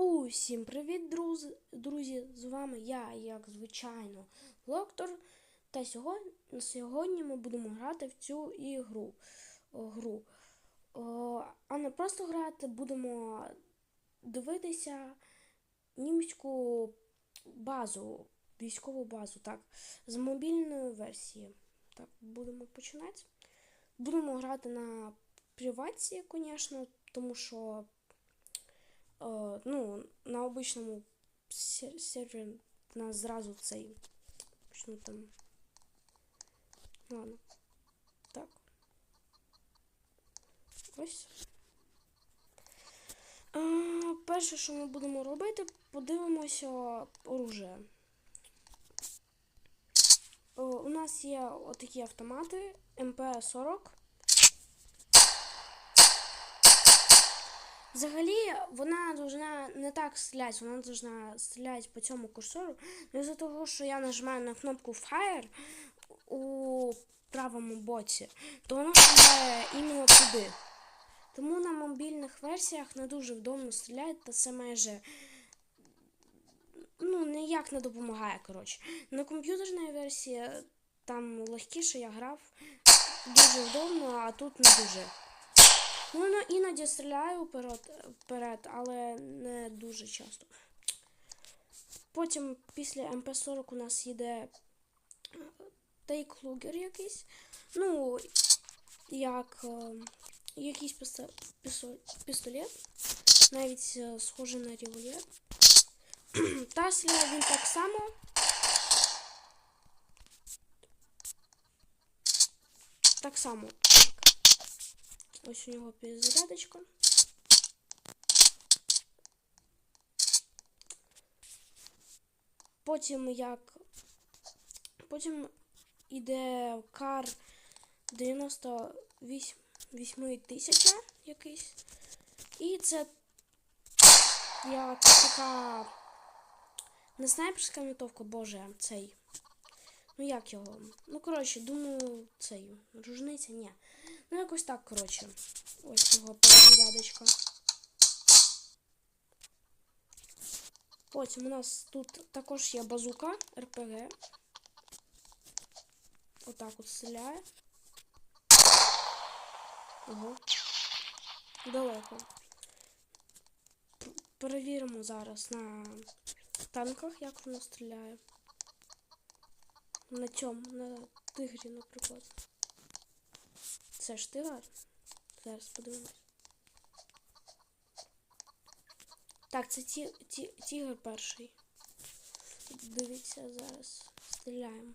Усім привіт, друзі! Друзі! З вами я, як звичайно, Локтор. Та сьогодні, сьогодні ми будемо грати в цю ігру. Гру. О, а не просто грати, будемо дивитися німецьку базу, військову базу, так, з мобільної версії. Так, будемо починати. Будемо грати на приватці, звісно, тому що. Е, ну, на обичному сер- сервері в нас зразу цей. Почну там. Ладно. Так. Ось. Е, перше, що ми будемо робити, подивимося оружие. Е, у нас є отакі автомати МП-40. Взагалі, вона должна не так стріляти, вона должна стріляти по цьому курсору. Ну, із-за того, що я нажимаю на кнопку Fire у правому боці, то вона стріляє іменно туди. Тому на мобільних версіях не дуже вдобно стріляти, та це майже ну, ніяк не допомагає, коротше. На комп'ютерній версії там легкіше я грав, дуже вдобно, а тут не дуже. Ну, ну іноді стріляю вперед, вперед, але не дуже часто. Потім після МП-40 у нас йде тейк-лугер якийсь. Ну, як е, якийсь пістолет, навіть е, схожий на револьвер. Та стріляє він так само. Так само. Ось у нього перезарядочка. Потім як. Потім іде кар 98 тисяча якийсь. І це як така. Не снайперська винтовка, боже, цей. Ну як його? Ну, коротше, думаю, цей. Ружниця, ні. Ну, якось так, коротше. Ось його перезарядочка. Потім у нас тут також є базука РПГ. Отак от стріляє. Ого. Далеко. Перевіримо зараз на танках, як воно стріляє. На цьому, на тигрі, наприклад. Це ж тигр. Зараз подивимось. Так, це ті, ті, тігр перший. Дивіться, зараз стріляємо.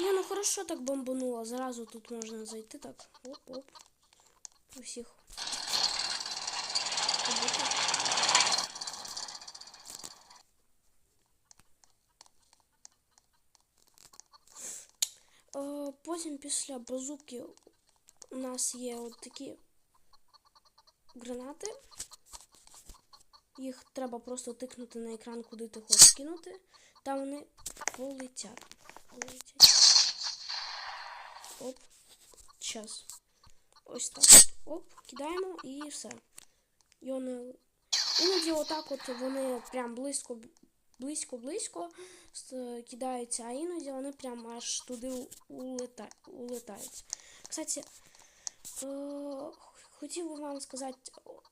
Ні, ну хорошо так бомбануло. Зразу тут можна зайти так. Оп-оп. Усіх. Побити. Потім після базуки у нас є от такі гранати. Їх треба просто тикнути на екран, куди ти хочеш кинути, та вони полетять. Полетять. Оп. Час. Ось так. Оп, кидаємо і все. І вони... Іноді отак от вони прям близько близько-близько кидаються, а іноді вони прям аж туди улета... улетають. Кстати, е, хотів би вам сказати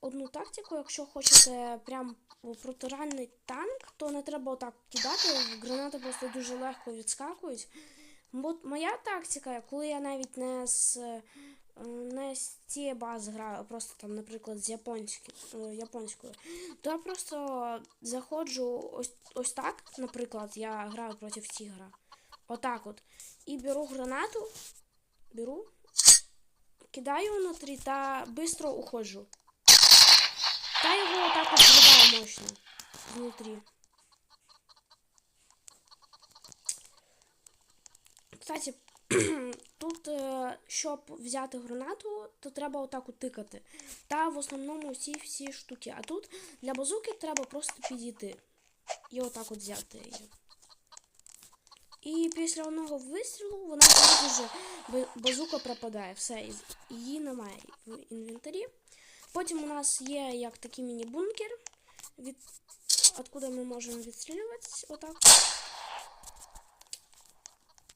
одну тактику. Якщо хочете прям протиранний танк, то не треба отак кидати. Гранати просто дуже легко відскакують. Бо моя тактика, коли я навіть не з, не з цієї бази граю, а просто там, наприклад, з е, японською, то я просто заходжу ось, ось так, наприклад, я граю проти тігра. Отак от. І беру гранату, беру, кидаю внутрі та швидко уходжу. Та його отак от зриваю мощно внутрі. Кстати, тут, е, щоб взяти гранату, то треба отак от тикати. Та в основному всі всі штуки. А тут для базуки треба просто підійти. І отак от взяти її. І після одного вистрілу вона ба- базука пропадає. Все, її немає в інвентарі. Потім у нас є як такий міні-бункер, від... откуда ми можемо відстрілюватись. Отак.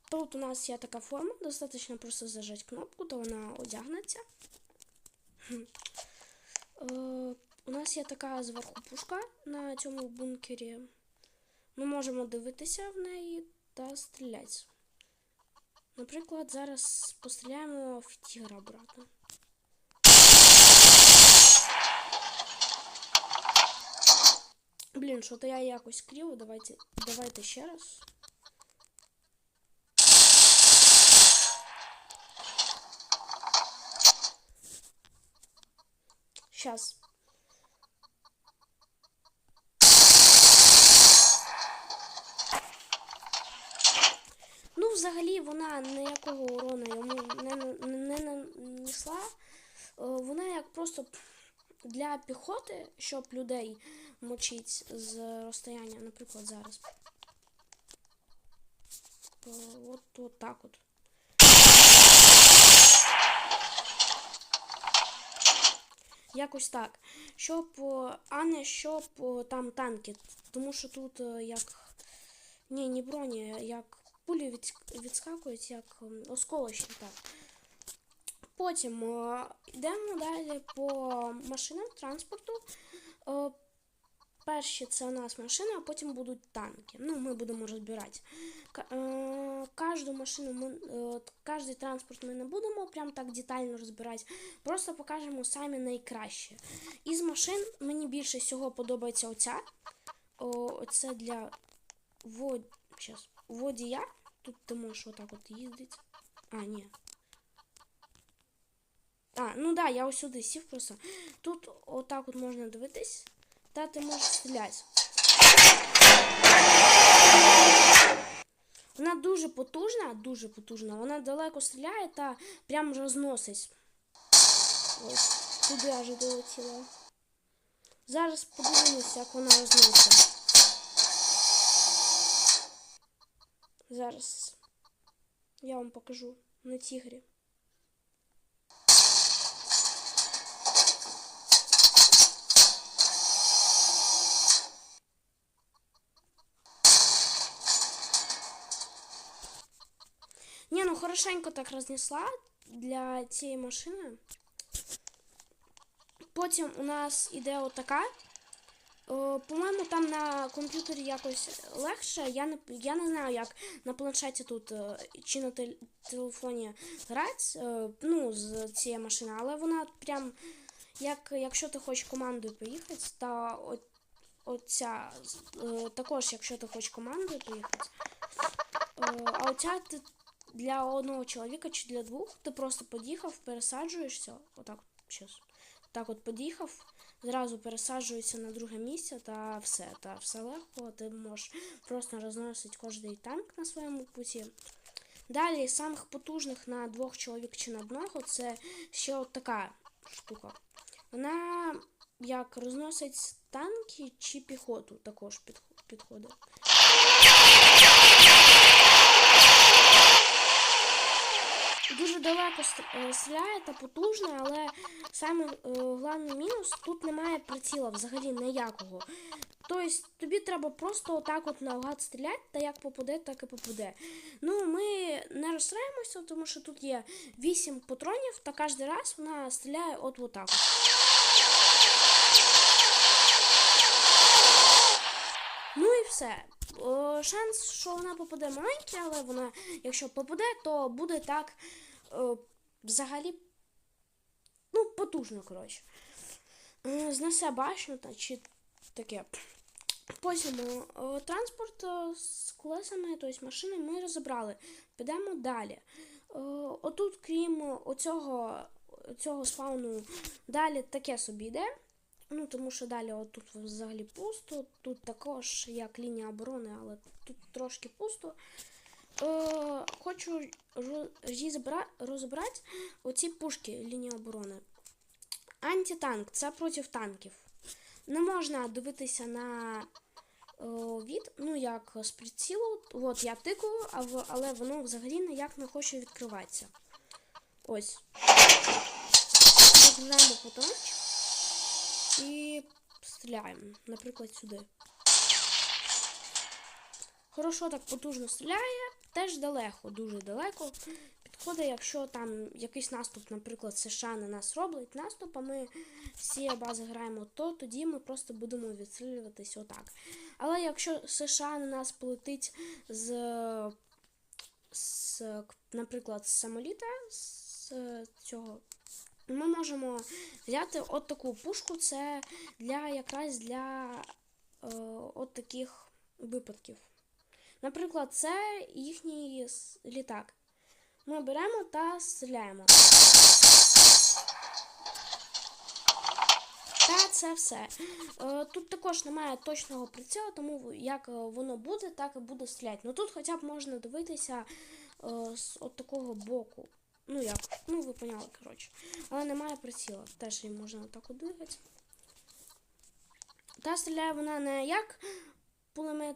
Тут у нас є така форма, достатньо просто зажати кнопку, то вона одягнеться. Е, у нас є така зверху пушка на цьому бункері. Ми можемо дивитися в неї та стріляти. Наприклад, зараз постріляємо в тігра брата. Блін, що то я якось криво, давайте, давайте ще раз. Щас. Ну, взагалі, вона ніякого урону йому не, не, не нанесла. Е, Вона як просто для піхоти, щоб людей мочить з розстояння, наприклад, зараз. То от, от так от. Якось так. Щоб, е, а не щоб е, там танки. Тому що тут е, як. Ні, не броні, як пулі від, відскакують, як осколочні, так. Потім е, йдемо далі по машинам транспорту. Перші це у нас машина, а потім будуть танки. Ну, ми будемо розбирати. Е, Кожну машину, е, кожний транспорт ми не будемо прям так детально розбирати. Просто покажемо самі найкраще. Із машин мені більше всього подобається оця. Оце для водія. Тут ти можеш отак от їздити. А, ні. А, ну да, я ось сюди сів просто. Тут отак от можна дивитись, та ти можеш стріляти. Вона дуже потужна, дуже потужна. Вона далеко стріляє та прям розносить. Ось, туди аж долетіла. Зараз подивимося, як вона розносить. Зараз я вам покажу на тігрі. Ну хорошенько так рознесла для цієї машини. Потім у нас іде отака. По-моєму, там на комп'ютері якось легше. Я не, я не знаю, як на планшеті тут е, чи на тел- телефоні грати е, ну, з цієї машини, але вона прям, як, якщо ти хочеш командою поїхати, та от, оця е, також, якщо ти хочеш командою поїхати. Е, А оця ти для одного чоловіка чи для двох ти просто під'їхав, пересаджуєшся. Отак, щас. Так от під'їхав, зразу пересаджуєшся на друге місце та все. Та все легко, ти можеш просто розносити кожний танк на своєму путі. Далі, самих потужних на двох чоловік чи на одного, це ще от така штука. Вона як розносить танки чи піхоту також підходить. Дуже далеко е, стріляє та потужно, але саме е, головний мінус тут немає приціла взагалі ніякого. Тобто тобі треба просто отак от наугад стріляти, та як попаде, так і попаде. Ну, ми не розстраюємося, тому що тут є 8 патронів, та кожен раз вона стріляє от отак. От. Ну і все. О, шанс, що вона попаде маленький, але вона, якщо попаде, то буде так е, взагалі ну, потужно, коротше. Знесе башню та чи таке. Потім е, транспорт е, з колесами, тобто машини, ми розібрали. Підемо далі. Е, Отут, крім оцього, цього спауну, далі таке собі йде. Ну, тому що далі отут взагалі пусто. Тут також як лінія оборони, але тут трошки пусто. Е, хочу розібрати оці пушки лінії оборони. Антитанк це проти танків. Не можна дивитися на е, від, ну як з прицілу. От я тикаю, але воно взагалі ніяк не хоче відкриватися. Ось. Розглядаємо патрончик. І стріляємо. Наприклад, сюди. Хорошо так потужно стріляє, теж далеко, дуже далеко. Підходить, якщо там якийсь наступ, наприклад, США на нас роблять наступ, а ми цієї бази граємо, то тоді ми просто будемо відстрілюватись отак. Але якщо США на нас полетить з, з наприклад, з самоліта, з цього, ми можемо взяти от таку пушку, це для якраз для е, от таких випадків. Наприклад, це їхній літак. Ми беремо та стріляємо. Та це все. Е, Тут також немає точного прицілу, тому як е, воно буде, так і буде стріляти. Ну тут хоча б можна дивитися е, з от такого боку. Ну як, ну ви поняли, коротше. Але немає приціла. Теж її можна отак от двигати. Та стріляє вона не як пулемет,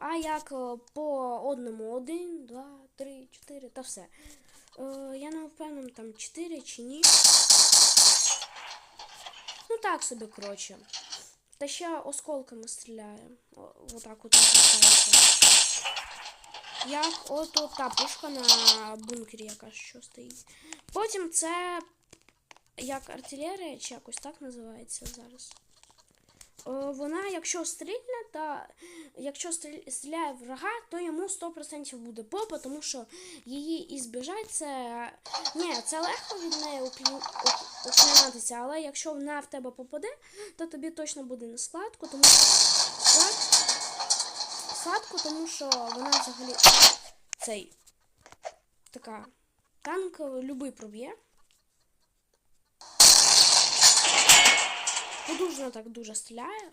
а як е, по одному. Один, два, три, чотири та все. Е, я не впевнений, там чотири чи ні. Ну так собі, коротше. Та ще осколками стріляє. Отак от називається. Як от, от та пушка на бункері, яка що стоїть. Потім це як артилерія, чи якось так називається зараз. Е, Вона, якщо стрільне, та якщо стріл- стріляє врага, то йому 100% буде попа, тому що її і збіжать це. Ні, це легко від неї уклі- але якщо вона в тебе попаде, то тобі точно буде не сладко, тому слад... сладко, тому що вона взагалі цей така танк любий проб'є. Подужно так дуже стріляє.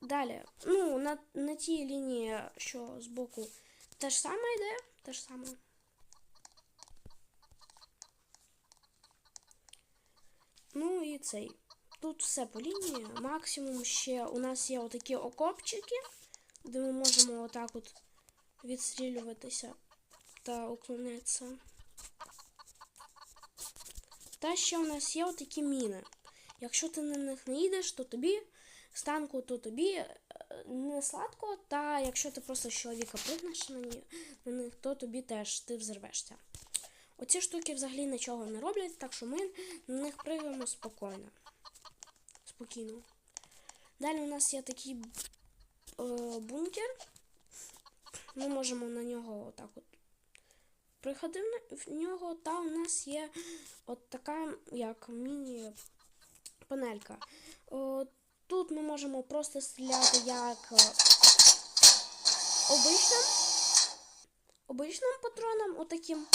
Далі, ну, на, на тій лінії, що збоку, те ж саме йде, те ж саме. Ну і цей. Тут все по лінії. Максимум ще у нас є отакі окопчики, де ми можемо отак от відстрілюватися та уклонитися. Та ще у нас є отакі міни. Якщо ти на них не їдеш, то тобі з танку, то тобі е, не сладко, та якщо ти просто чоловіка пригнеш на, на них, то тобі теж ти взорвешся. Оці штуки взагалі нічого не роблять, так що ми на них пригаємо спокійно. Спокійно. Далі у нас є такий е, бункер. Ми можемо на нього отак от приходив в нього, та у нас є от така, як міні-панелька. Тут ми можемо просто стріляти як е, обичним, обичним патроном, отаким.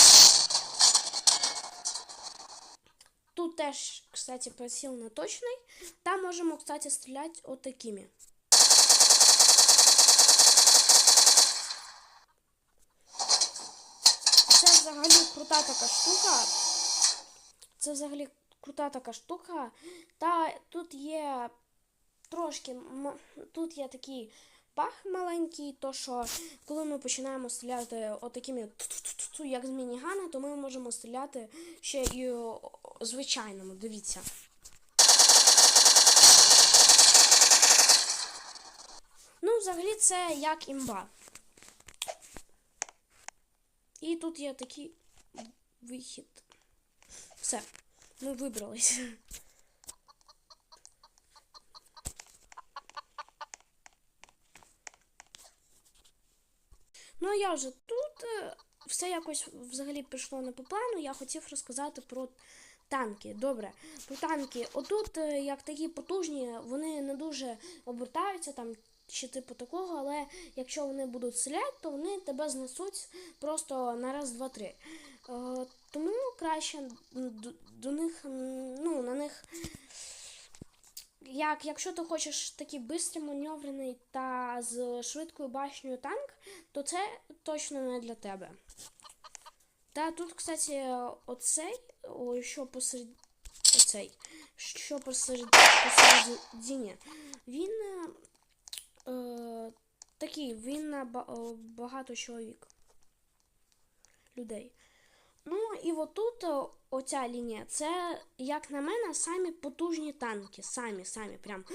Тут теж, кстати, приціл не точний. Там можемо, кстати, стріляти отакими. Це взагалі крута така штука. Це взагалі крута така штука. Та тут є трошки. Тут є такий пах маленький, то що коли ми починаємо стріляти отакими ту-ту-ту-ту, як з мінігана, то ми можемо стріляти ще і звичайному. Дивіться. Ну, взагалі, це як імба. І тут є такий вихід. Все, ми вибрались. Ну, а я вже тут е, все якось взагалі пішло не по плану. Я хотів розказати про танки. Добре, про танки. Отут, е, як такі потужні, вони не дуже обертаються там. Чи типу такого, але якщо вони будуть стріляти, то вони тебе знесуть просто на раз, два, три. Е, тому краще до, до них, ну, на них. Як, якщо ти хочеш такий бистрий, маневрений та з швидкою башнею танк, то це точно не для тебе. Та тут, кстати, оцей, що посеред... оцей, що посеред... посередині, він е, е, такий, він на багато чоловік. Людей. Ну і отут оця лінія, це, як на мене, самі потужні танки. Самі, самі прям.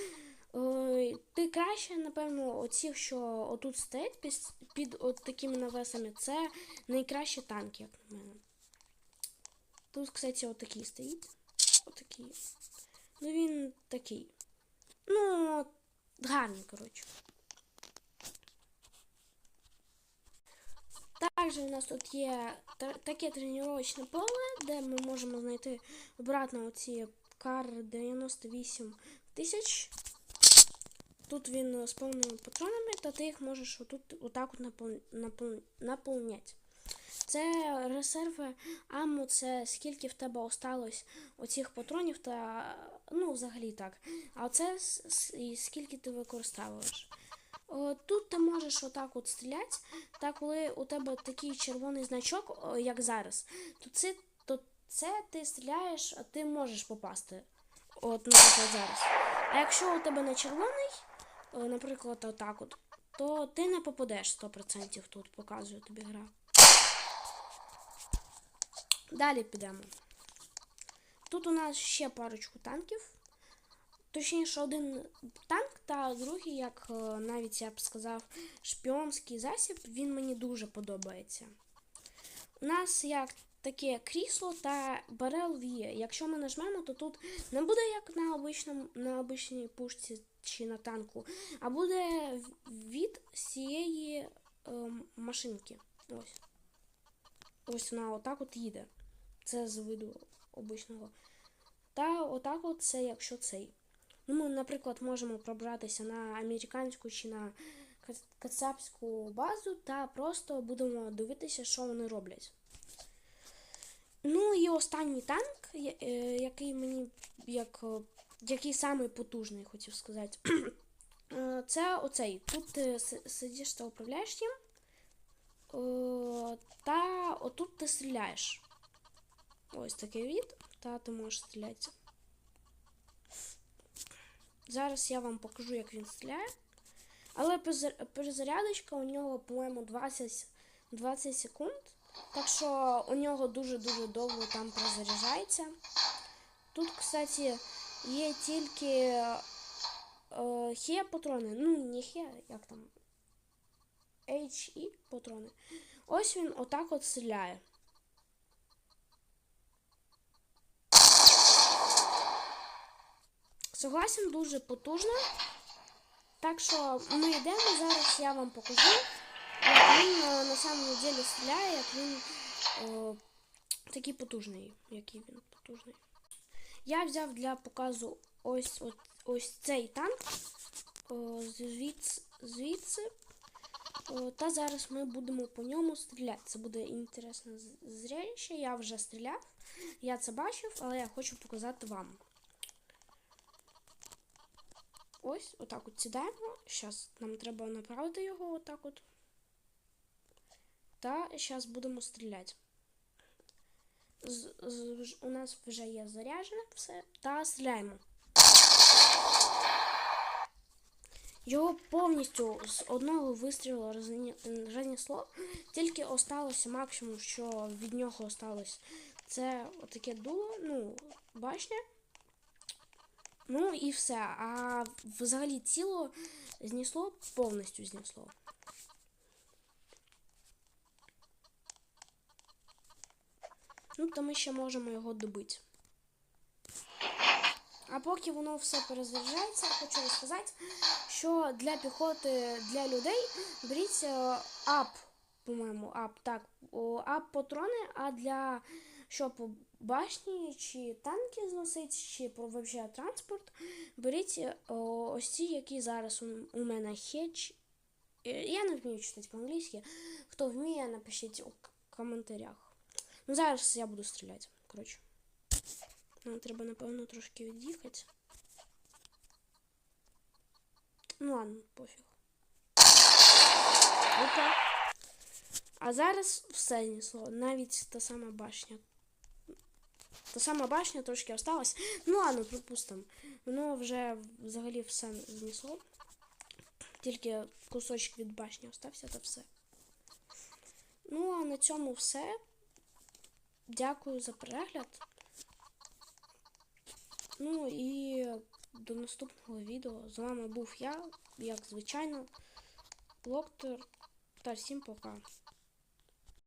Е, ти краще, напевно, оці, що отут стоять під, під от такими навесами, це найкращі танки, як на мене. Тут, кстати, отакий стоїть. Отакий. Ну він такий. Ну, гарний, коротше. Також у нас тут є таке тренувачне поле, де ми можемо знайти обратно оці кар 98 тисяч. Тут він з повними патронами, та ти їх можеш отут отак от наповняти. Це резерви аммо, це скільки в тебе осталось оцих патронів та ну взагалі так. А це скільки ти використовуєш. О, Тут ти можеш отак от стріляти, та коли у тебе такий червоний значок, як зараз, то це, то це ти стріляєш, а ти можеш попасти. От, наприклад, зараз. А якщо у тебе не червоний, наприклад, отак от, то ти не попадеш 100% тут, показує тобі гра. Далі підемо. Тут у нас ще парочку танків. Точніше, один танк та другий, як е, навіть я б сказав, шпіонський засіб, він мені дуже подобається. У нас як таке крісло та барел є. Якщо ми нажмемо, то тут не буде як на обичному, на обичній пушці чи на танку, а буде від цієї ем, машинки. Ось. Ось вона отак от їде. Це з виду обичного. Та отак от це, якщо цей. Ну, ми, наприклад, можемо пробратися на американську чи на кацапську базу та просто будемо дивитися, що вони роблять. Ну і останній танк, е, який мені як, е, який самий потужний, хотів сказати. Е, Це оцей. Тут ти сидиш та управляєш їм. Та отут ти стріляєш. Ось такий від, та ти можеш стріляти. Зараз я вам покажу, як він стріляє. Але перезарядочка у нього, по-моєму, 20, 20 секунд. Так що у нього дуже-дуже довго там перезаряджається. Тут, кстати, є тільки е, хе патрони. Ну, не хе, як там. HE патрони. Ось він отак от стріляє. Согласен, дуже потужно. Так що ми йдемо зараз, я вам покажу, як він е, на самом деле стріляє, як він е, такий потужний, який він потужний. Я взяв для показу ось от, ось цей танк е, звідси, звідси. Е, Та зараз ми будемо по ньому стріляти. Це буде інтересне зрелище. Я вже стріляв, я це бачив, але я хочу показати вам. Ось, отак от сідаємо. Зараз нам треба направити його отак от. Та зараз будемо стріляти. З, з- у нас вже є заряджене все. Та стріляємо. Його повністю з одного вистрілу рознесло. Тільки осталося максимум, що від нього осталось. Це отаке дуло, ну, башня. Ну і все. А взагалі тіло знесло, повністю знесло. Ну, то ми ще можемо його добити. А поки воно все перезаряджається, хочу розказати, що для піхоти, для людей беріть е, ап, по-моєму, ап, так, ап патрони, а для щоб башні чи танки зносити, чи про вообще транспорт, беріть е, ось ці, які зараз у, мене. Е, Я не вмію читати по-англійськи. Хто вміє, напишіть у коментарях. Ну, зараз я буду стріляти. Коротше. Нам треба, напевно, трошки від'їхати. Ну ладно, пофіг. Опа. А зараз все знесло. Навіть та сама башня. Та сама башня трошки осталась. Ну ладно, припустимо. Воно вже взагалі все знесло. Тільки кусочок від башні остався та все. Ну, а на цьому все. дякую за перегляд. Ну і до наступного відео. З вами був я, як звичайно, Локтор. Та всім пока.